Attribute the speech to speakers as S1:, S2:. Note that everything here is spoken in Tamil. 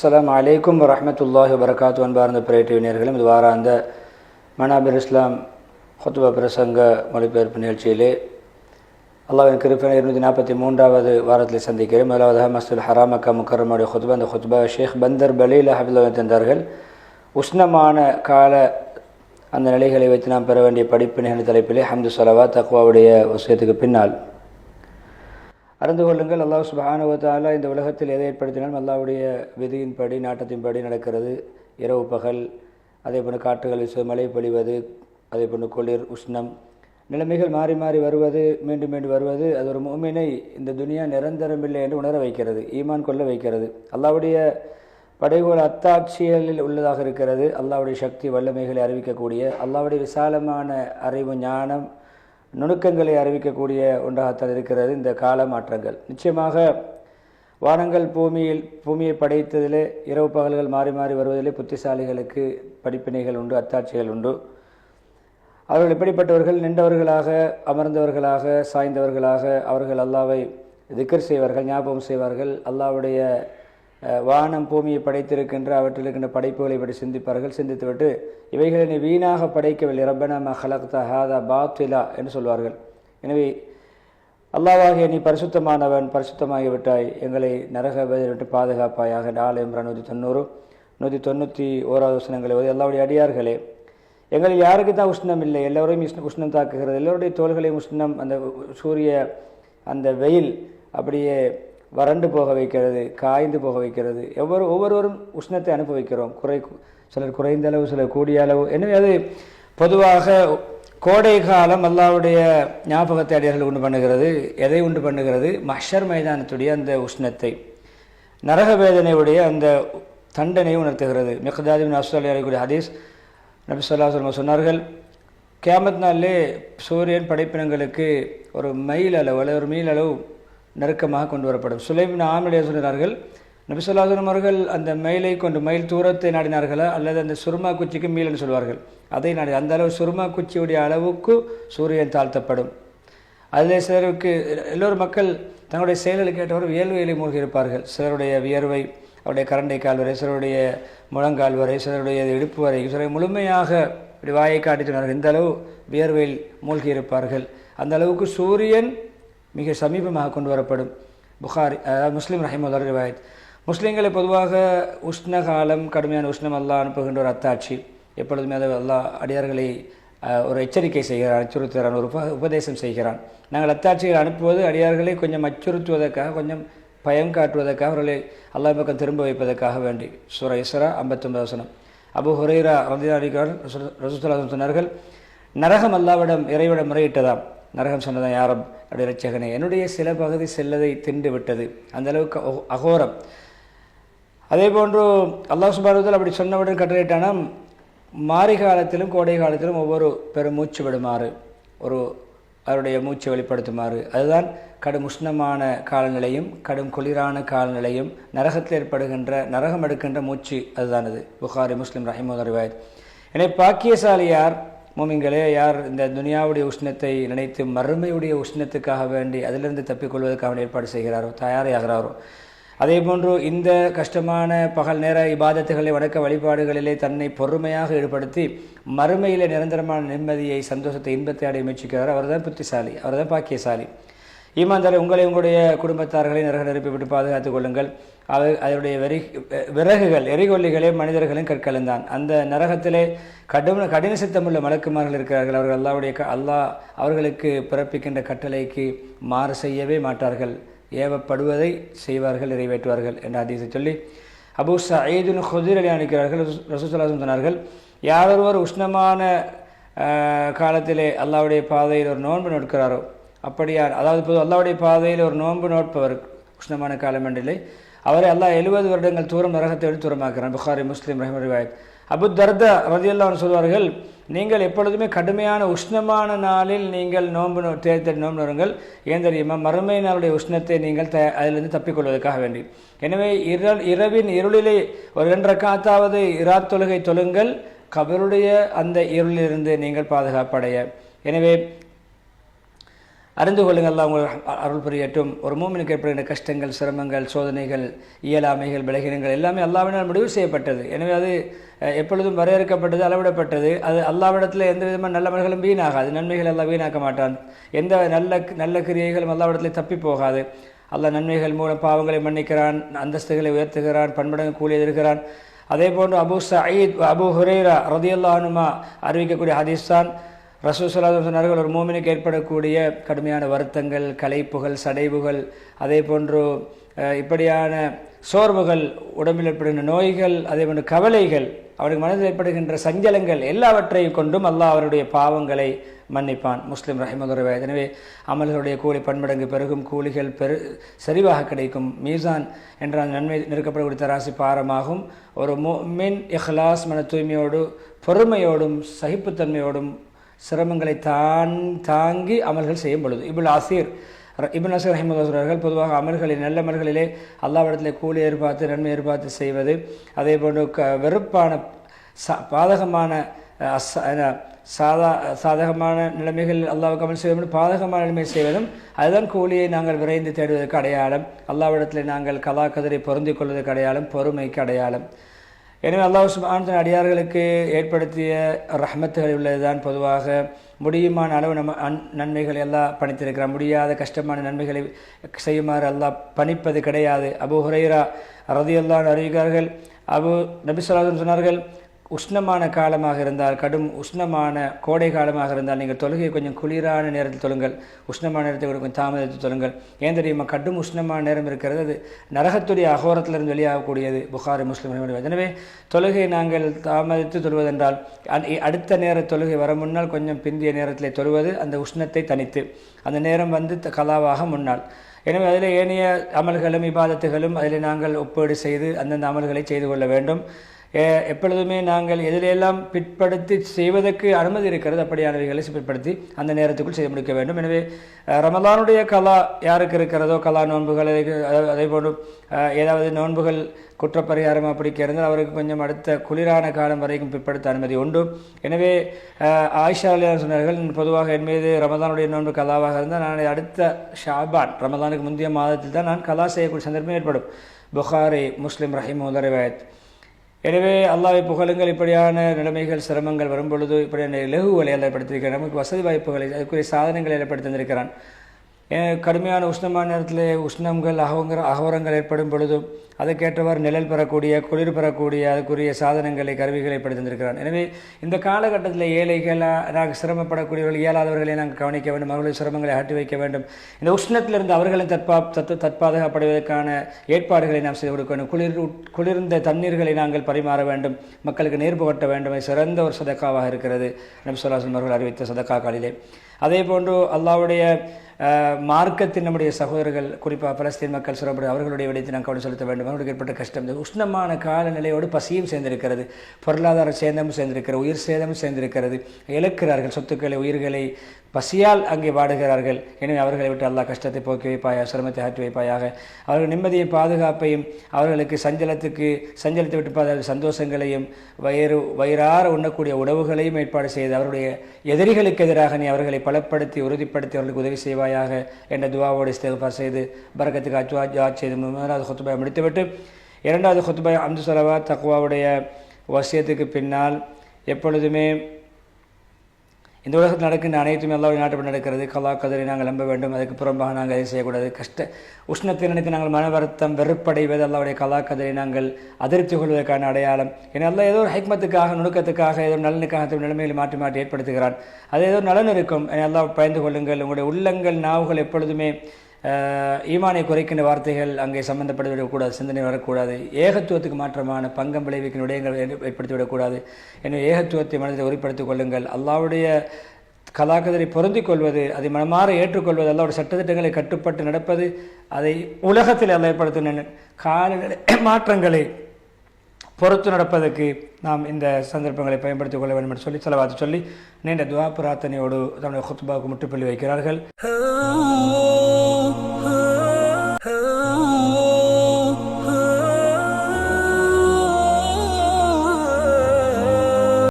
S1: அஸ்லாம் அலைக்கும் வரமத்துல்லாஹி வரகாத்து அன்பார்ந்த பிரேட்டிவினர்களும் இது வாராந்த மனாபிர் இஸ்லாம் ஹொத்துபா பிரசங்க மொழிபெயர்ப்பு நிகழ்ச்சியிலே அல்லாவின் கிருப்பனை இருநூற்றி நாற்பத்தி மூன்றாவது வாரத்தில் சந்திக்கிறேன். முதலாவதாக மஸ்துல் ஹராமக்கா முக்கரமுடைய ஹுத்பா அந்த ஹுத்பா ஷேக் பந்தர் பலீல் ஹபில்லா தந்தார்கள். உஷ்ணமான கால அந்த நிலைகளை வைத்து நாம் பெற வேண்டிய படிப்பினைகள் தலைப்பிலே ஹம்து சலவா தக்வாவுடைய விஷயத்துக்கு பின்னால் அறிந்து கொள்ளுங்கள். அல்லாஹ் சுபானுவத்தால் இந்த உலகத்தில் எதை ஏற்படுத்தினாலும் அல்லாவுடைய விதியின்படி நாட்டத்தின்படி நடக்கிறது. இரவு பகல் அதே போன்று காற்றுகள் வீசு மழை பொழிவது அதே போன்று குளிர் உஷ்ணம். நிலைமைகள் மாறி மாறி வருவது மீண்டும் மீண்டும் வருவது அது ஒரு மூமினை இந்த துனியா நிரந்தரமில்லை என்று உணர வைக்கிறது ஈமான் கொள்ள வைக்கிறது. அல்லாவுடைய படைகோல் அத்தாட்சியலில் உள்ளதாக இருக்கிறது. அல்லாவுடைய சக்தி வல்லமைகளை அறிவிக்கக்கூடிய அல்லாவுடைய விசாலமான அறிவு ஞானம் நுணுக்கங்களை அறிவிக்கக்கூடிய ஒன்றாகத்தான் இருக்கிறது இந்த கால மாற்றங்கள் நிச்சயமாக வானங்கள் பூமியில் பூமியை படைத்ததிலே இரவு பகல்கள் மாறி மாறி வருவதிலே புத்திசாலிகளுக்கு படிப்பினைகள் உண்டு அத்தாட்சிகள் உண்டு. அவர்கள் எப்படிப்பட்டவர்கள் நின்றவர்களாக அமர்ந்தவர்களாக சாய்ந்தவர்களாக அவர்கள் அல்லாவை திக்கர் செய்வார்கள் ஞாபகம் செய்வார்கள். அல்லாவுடைய வானம் பூமியை படைத்திருக்கின்ற அவற்றில் இருக்கின்ற படைப்புகளை பற்றி சிந்திப்பார்கள். சிந்தித்துவிட்டு இவைகளை நீ வீணாக படைக்கவில்லை. ரப்பனா மஹலக்தா ஹாதா பாத்திலா என்று சொல்வார்கள். எனவே அல்லாவாகிய நீ பரிசுத்தமானவன் பரிசுத்தமாகிவிட்டாய். எங்களை நரக விட்டு பாதுகாப்பாயாக. நாலு என்ற நூற்றி தொண்ணூறு நூற்றி தொண்ணூற்றி ஓராவது உஷ்ணங்களை ஓதி அல்லாவுடைய அடியார்களே எங்களில் யாருக்கு தான் உஷ்ணம் இல்லை? எல்லோரையும் உஷ்ண உஷ்ணம் தாக்குகிறது. எல்லோருடைய தோள்களையும் உஷ்ணம் அந்த சூரிய அந்த வெயில் அப்படியே வறண்டு போக வைக்கிறது காய்ந்து போக வைக்கிறது. எவ்வளோ ஒவ்வொருவரும் உஷ்ணத்தை அனுபவிக்கிறோம். குறை சிலர் குறைந்த அளவு சிலர் கூடிய அளவு. எனவே அது பொதுவாக கோடை காலம் அல்லாவுடைய ஞாபகத்தை அடியார்கள் உண்டு பண்ணுகிறது எதை உண்டு பண்ணுகிறது? மஷர் மைதானத்துடைய அந்த உஷ்ணத்தை. நரக வேதனையுடைய அந்த தண்டனை உணர்த்துகிறது. மிகதாதி அஸ்வலி அலைக்கூடிய ஹதீஸ் நபி சொல்லா சொல்ல சொன்னார்கள் கேமத் நாளிலே சூரியன் படைப்பினங்களுக்கு ஒரு மைல் அளவு அல்லது ஒரு மீல் அளவு நெருக்கமாக கொண்டு வரப்படும். சுலைமின் ஆமிடைய சொல்கிறார்கள் நபிசுல்லாசனம் அவர்கள் அந்த மயிலை கொண்டு மயில் தூரத்தை நாடினார்களா அல்லது அந்த சுருமா குச்சிக்கு மீல்னு சொல்வார்கள். அதை நாடி அந்த அளவு சுருமா குச்சியுடைய அளவுக்கு சூரியன் தாழ்த்தப்படும். அதில் சிலருக்கு எல்லோரும் மக்கள் தங்களுடைய செயல்களுக்கு ஏற்றவர் வியல்வையிலே மூழ்கி இருப்பார்கள். சிலருடைய வியர்வை அவருடைய கரண்டை கால் வரை சிலருடைய முழங்கால் வரை சிலருடைய இடுப்பு வரை சிலர் முழுமையாக இப்படி வாயை காட்டி சொன்னார்கள். இந்த அளவு வியர்வையில் மூழ்கி இருப்பார்கள். அந்த அளவுக்கு சூரியன் மிக சமீபமாக கொண்டு வரப்படும். புகாரி அதாவது முஸ்லீம் ரஹிமுல்லா ரிவாயத். முஸ்லீம்களை பொதுவாக உஷ்ண காலம் கடுமையான உஷ்ணம் அல்லா அனுப்புகின்ற ஒரு அத்தாட்சி. எப்பொழுதுமே அதை அல்லா அடியார்களை ஒரு எச்சரிக்கை செய்கிறான் அச்சுறுத்துகிறான் ஒரு உப உபதேசம் செய்கிறான். நாங்கள் அத்தாட்சிகள் அனுப்புவது அடியார்களை கொஞ்சம் அச்சுறுத்துவதற்காக கொஞ்சம் பயம் காட்டுவதற்காக அவர்களை அல்லா பக்கம் திரும்ப வைப்பதற்காக வேண்டி. சுர இஸ்ரா ஐம்பத்தொன்பது வசனம். அபு ஹுரைரா ரதிகாரிகள் ரசூத்துல்லா சொன்னார்கள் நரகம் அல்லாவிடம் இறைவிடம் முறையிட்டதாம். நரகம் சொன்னதான் யாரும் அப்படி ரச்சகனே என்னுடைய சில பகுதி செல்லதை திண்டு விட்டது அந்த அளவுக்கு அகோரம். அதே போன்று அல்லாஹ் சுபாரத்தில் அப்படி சொன்னவுடன் கட்டளையிட்டானா மாறி காலத்திலும் கோடை காலத்திலும் ஒவ்வொரு பெரும் மூச்சு விடுமாறு ஒரு அவருடைய மூச்சை வெளிப்படுத்துமாறு. அதுதான் கடும் உஷ்ணமான காலநிலையும் கடும் குளிரான காலநிலையும் நரகத்தில் ஏற்படுகின்ற நரகம் எடுக்கின்ற மூச்சு அதுதான் அது புகாரி முஸ்லீம் ரஹிமோதர் ரிவாயத். எனவே பாக்கியசாலியார் மூமிங்களே யார் இந்த துனியாவுடைய உஷ்ணத்தை நினைத்து மறுமையுடைய உஷ்ணத்துக்காக வேண்டி அதிலிருந்து தப்பிக்கொள்வதற்காக ஏற்பாடு செய்கிறாரோ? தயாராகிறாரோ? அதே போன்று இந்த கஷ்டமான பகல் நேர இபாதத்துகளை வணக்க வழிபாடுகளிலே தன்னை பொறுமையாக ஈடுபடுத்தி மறுமையிலே நிரந்தரமான நிம்மதியை சந்தோஷத்தை இன்பத்தை அடைய முயற்சிக்கிறார். அவர் தான் புத்திசாலி அவர் தான் பாக்கியசாலி. ஈமான்தாரை உங்களை உங்களுடைய குடும்பத்தார்களை நரக நெருப்பி விட்டு பாதுகாத்துக் கொள்ளுங்கள். அவை அதனுடைய வெறி விறகுகள் எரிகொல்லிகளே மனிதர்களும் கற்களும் தான் அந்த நரகத்திலே கடும் கடின சித்தமுள்ள மலக்குமார்கள் இருக்கிறார்கள். அவர்கள் அல்லாவுடைய அல்லாஹ் அவர்களுக்கு பிறப்பிக்கின்ற கட்டளைக்கு மாறு செய்யவே மாட்டார்கள். ஏவப்படுவதை செய்வார்கள் நிறைவேற்றுவார்கள் என்ற அதிசை சொல்லி அபு சயீதுன் ஹுதிர் அலி அணிக்கிறார்கள் ரசூசலாசம் சொன்னார்கள் யாரொருவர் உஷ்ணமான காலத்திலே அல்லாவுடைய பாதையில் ஒரு நோன்பு நோட்கிறாரோ அப்படியா அதாவது இப்போது அல்லாவுடைய பாதையில் ஒரு நோன்பு நோட்பவர் உஷ்ணமான காலம் என்றில்லை. அவரை அல்லாஹ் எழுபது வருடங்கள் தூரம் நரகத்தை எடுத்து தூரமாக்கிறான் புகாரி முஸ்லீம் ரஹமர் ரிவாயத். அபு தர்தா ரதியல்லான்னு சொல்வார்கள் நீங்கள் எப்பொழுதுமே கடுமையான உஷ்ணமான நாளில் நீங்கள் நோன்பு தேர்தல் நோன்பு வருங்கள் ஏன் தெரியுமா? மறுமை நாளுடைய உஷ்ணத்தை நீங்கள் த அதிலிருந்து தப்பிக்கொள்வதற்காக வேண்டி. எனவே இரல் இரவின் இருளிலே ஒரு இரண்டரை காத்தாவது இராத் தொழுகை தொழுங்கள். கபருடைய அந்த இருளிலிருந்து நீங்கள் பாதுகாப்படைய. எனவே அறிந்து கொள்ளுங்கள் அல்லாஹ் உங்கள் அருள் புரியட்டும். ஒரு மூமினுக்கு ஏற்படுகின்ற கஷ்டங்கள் சிரமங்கள் சோதனைகள் இயலாமைகள் விலகினங்கள் எல்லாமே அல்லாவினால் முடிவு செய்யப்பட்டது. எனவே அது எப்பொழுதும் வரையறுக்கப்பட்டது அளவிடப்பட்டது. அது அல்லாவிடத்தில் எந்த விதமான நல்ல மல்களும் வீணாகாது. நன்மைகள் எல்லாம் வீணாக்க மாட்டான். எந்த நல்ல நல்ல கிரியைகளும் அல்லாவிடத்தில் தப்பி போகாது. அல்ல நன்மைகள் மூலம் பாவங்களை மன்னிக்கிறான் அந்தஸ்துகளை உயர்த்துகிறான் பண்படங்கு கூலி எதிர்க்கிறான். அதே போன்று அபு சயீத் அபு ஹுரேரா ரதியுல்லானுமா அறிவிக்கக்கூடிய ஹதீஸ் தான். ரசூசலாதம் சொன்னார்கள் ஒரு மூமினுக்கு ஏற்படக்கூடிய கடுமையான வருத்தங்கள் கலைப்புகள் சடைவுகள் அதே போன்று இப்படியான சோர்வுகள் உடம்பில் ஏற்படுகின்ற நோய்கள் அதே போன்று கவலைகள் அவருக்கு மனதில் ஏற்படுகின்ற சஞ்சலங்கள் எல்லாவற்றையும் கொண்டும் அல்லாஹ் அவருடைய பாவங்களை மன்னிப்பான். முஸ்லீம் ரஹிமதுரவே எனவே அமல்களுடைய கூலி பன்மடங்கு பெருகும் கூலிகள் பெரு சரிவாக கிடைக்கும். மீசான் என்ற நன்மை நெருக்கப்படக்கூடிய தராசி பாரமாகும். ஒரு மின் இஹ்லாஸ் மன தூய்மையோடு பொறுமையோடும் சகிப்புத்தன்மையோடும் சிரமங்களை தான் தாங்கி அமல்கள் செய்யும் பொழுது. இபுல் ஆசீர் ர- இப்னு அசீர் ரஹிமது அவர்கள் பொதுவாக அமல்களில் நல்ல அமல்களிலே அல்லாவிடத்திலே கூலி எதிர்பார்த்து நன்மை எதிர்பார்த்து செய்வது. அதே போன்று க வெறுப்பான ச பாதகமான சாதா சாதகமான நிலைமைகள் அல்லாவுக்கு அமல் செய்வதும் பாதகமான நிலைமை செய்வதும் அதுதான் கூலியை நாங்கள் விரைந்து தேடுவதற்கு அடையாளம். அல்லாவிடத்தில் நாங்கள் கலா கதிரை பொருந்திக் கொள்வதற்கு அடையாளம் பொறுமைக்கு அடையாளம். எனவே அல்லாஹ் சுபான் அடியார்களுக்கு ஏற்படுத்திய ரஹமத்துகள் உள்ளதுதான் பொதுவாக. முடியுமான அளவு நம்ம அன் நன்மைகளை எல்லாம் பணித்திருக்கிறார் முடியாத கஷ்டமான நன்மைகளை செய்யுமாறு அல்லாஹ் பணிப்பது கிடையாது. அபு ஹுரைரா ரதியல்லான் அறிவிக்கார்கள் அபு நபிசுல்லாசன் சொன்னார்கள் உஷ்ணமான காலமாக இருந்தால் கடும் உஷ்ணமான கோடை காலமாக இருந்தால் நீங்கள் தொழுகையை கொஞ்சம் குளிரான நேரத்தில் தொழுங்கள். உஷ்ணமான நேரத்தை கொஞ்சம் தாமதத்தில் தொழுங்கள். ஏன் தெரியுமா? கடும் உஷ்ணமான நேரம் இருக்கிறது. அது நரகத்துடைய அகோரத்திலிருந்து வெளியாகக்கூடியது. புகாரி முஸ்லிம் எனவே தொழுகையை நாங்கள் தாமதித்து தொழுவதென்றால் அடுத்த நேர தொழுகை வர முன்னால் கொஞ்சம் பிந்திய நேரத்தில் தொழுவது அந்த உஷ்ணத்தை தனித்து அந்த நேரம் வந்து த- கலாவாக முன்னால். எனவே அதில் ஏனைய அமல்களும் இபாதத்துகளும் அதில் நாங்கள் ஒப்பீடு செய்து அந்தந்த அமல்களை செய்து கொள்ள வேண்டும். எப்பொழுதுமே நாங்கள் எதிலெல்லாம் பிற்படுத்தி செய்வதற்கு அனுமதி இருக்கிறது அப்படியானவைகளை பிற்படுத்தி அந்த நேரத்துக்குள் செய்து முடிக்க வேண்டும். எனவே ரமதானுடைய ரமலானுடைய கலா யாருக்கு இருக்கிறதோ கலா நோன்புகள் அதே போன்று ஏதாவது நோன்புகள் குற்றப்பரிகாரம் அப்படி இருந்தால் அவருக்கு கொஞ்சம் அடுத்த குளிரான காலம் வரைக்கும் பிற்படுத்த அனுமதி உண்டு. எனவே ஆயிஷா சொன்னார்கள் பொதுவாக என் மீது ரமதானுடைய நோன்பு கலாவாக இருந்தால் நான் அடுத்த ஷாபான் ரமதானுக்கு முந்தைய மாதத்தில் தான் நான் கலா செய்யக்கூடிய சந்தர்ப்பம் ஏற்படும். புகாரி முஸ்லீம் ரஹீம் உதரவாயத் எனவே அல்லாவை புகழுங்கள். இப்படியான நிலைமைகள் சிரமங்கள் வரும்பொழுது இப்படியான இலகுகளை ஏற்படுத்தியிருக்கிறான். நமக்கு வசதி வாய்ப்புகளை அதுக்குரிய சாதனங்களை ஏற்படுத்தி தந்திருக்கிறான் கடுமையான உஷ்ணமான நேரத்தில் உஷ்ணங்கள் அகவங்கிற அகவரங்கள் ஏற்படும் பொழுதும் அதற்கேற்றவாறு நிழல் பெறக்கூடிய குளிர் பெறக்கூடிய அதுக்குரிய சாதனங்களை கருவிகளை படித்திருக்கிறான் எனவே இந்த காலகட்டத்தில் ஏழைகள் நாங்கள் சிரமப்படக்கூடியவர்கள் இயலாதவர்களை நாங்கள் கவனிக்க வேண்டும் அவர்களின் சிரமங்களை ஆட்டி வைக்க வேண்டும். இந்த உஷ்ணத்திலிருந்து அவர்களை தற்பா தத்து தற்பாதுகாப்படுவதற்கான ஏற்பாடுகளை நாம் செய்து கொடுக்க வேண்டும். குளிர் உட்- குளிர்ந்த தண்ணீர்களை நாங்கள் பரிமாற வேண்டும். மக்களுக்கு நீர் புகட்ட வேண்டும். சிறந்த ஒரு சதக்காவாக இருக்கிறது. நபிசுல்லாசன் அவர்கள் அறிவித்த சதக்காக்களிலே அதே போன்று அல்லாவுடைய மார்க்கத்தின் நம்முடைய சகோதரர்கள் குறிப்பாக பலஸ்தீன் மக்கள் சிறப்பு அவர்களுடைய விடயத்தை நான் கவனம் செலுத்த வேண்டும். அவர்களுக்கு ஏற்பட்ட கஷ்டம். இந்த உஷ்ணமான காலநிலையோடு பசியும் சேர்ந்திருக்கிறது. பொருளாதார சேதமும் சேர்ந்திருக்கிறது. உயிர் சேதமும் சேர்ந்திருக்கிறது. இழக்கிறார்கள். சொத்துக்களை உயிர்களை பசியால் அங்கே வாடுகிறார்கள். எனவே அவர்களை விட்டு அல்லாஹ் கஷ்டத்தை போக்கி வைப்பாயாக சிரமத்தை ஆற்றி வைப்பாயாக. அவர்கள் நிம்மதியை பாதுகாப்பையும் அவர்களுக்கு சஞ்சலத்துக்கு சஞ்சலத்தை விட்டு சந்தோஷங்களையும் வயிறு வயிறார உண்ணக்கூடிய உணவுகளையும் ஏற்பாடு செய்து அவருடைய எதிரிகளுக்கு எதிராக நீ அவர்களை பலப்படுத்தி உறுதிப்படுத்தி அவர்களுக்கு உதவி செய்வாய். செய்வாயாக என்ற துவாவோடு இஸ்தேஃபார் செய்து பரக்கத்துக்கு அச்சுவா ஜாத் செய்து முதலாவது கொத்துபாய் முடித்துவிட்டு இரண்டாவது கொத்துபாய் அம்து சலவா தக்குவாவுடைய வசியத்துக்கு பின்னால் எப்பொழுதுமே இந்த உலகத்தில் நடக்கின்ற அனைத்துமே அல்லாவுடைய நாட்டு நடக்கிறது. கலா கதிரை நாங்கள் நம்ப வேண்டும். அதுக்கு புறம்பாக நாங்கள் அதை செய்யக்கூடாது. கஷ்ட உஷ்ணத்தை நினைத்து நாங்கள் மன வருத்தம் வெறுப்படைவது அல்லாவுடைய கலா கதிரை நாங்கள் அதிருப்தி கொள்வதற்கான அடையாளம். ஏன்னா ஏதோ ஒரு ஹைக்மத்துக்காக நுணுக்கத்துக்காக ஏதோ நலனுக்காக நிலைமைகளை மாற்றி மாற்றி ஏற்படுத்துகிறான். அது ஏதோ நலன் இருக்கும். எல்லாம் பயந்து கொள்ளுங்கள். உங்களுடைய உள்ளங்கள் நாவுகள் எப்பொழுதுமே ஈமானை குறைக்கின்ற வார்த்தைகள் அங்கே சம்பந்தப்பட்டு விடக்கூடாது சிந்தனை வரக்கூடாது. ஏகத்துவத்துக்கு மாற்றமான பங்கம் விளைவிக்கின்ற விடயங்கள் ஏற்ப- ஏற்படுத்தி விடக்கூடாது எனவே ஏகத்துவத்தை மனதில் உறுதிப்படுத்திக் கொள்ளுங்கள். அல்லாவுடைய கலாக்கதரை பொருந்திக் கொள்வது அதை மனமாற ஏற்றுக்கொள்வது அல்லாவுடைய சட்டத்திட்டங்களை கட்டுப்பட்டு நடப்பது அதை உலகத்தில் அல்ல ஏற்படுத்தின காலநிலை மாற்றங்களை பொறுத்து நடப்பதற்கு நாம் இந்த சந்தர்ப்பங்களை பயன்படுத்திக் கொள்ள வேண்டும் என்று சொல்லி செலவாத்து சொல்லி நீண்ட துவா பிரார்த்தனையோடு தன்னுடைய குத்துபாவுக்கு முற்றுப்புள்ளி வைக்கிறார்கள்.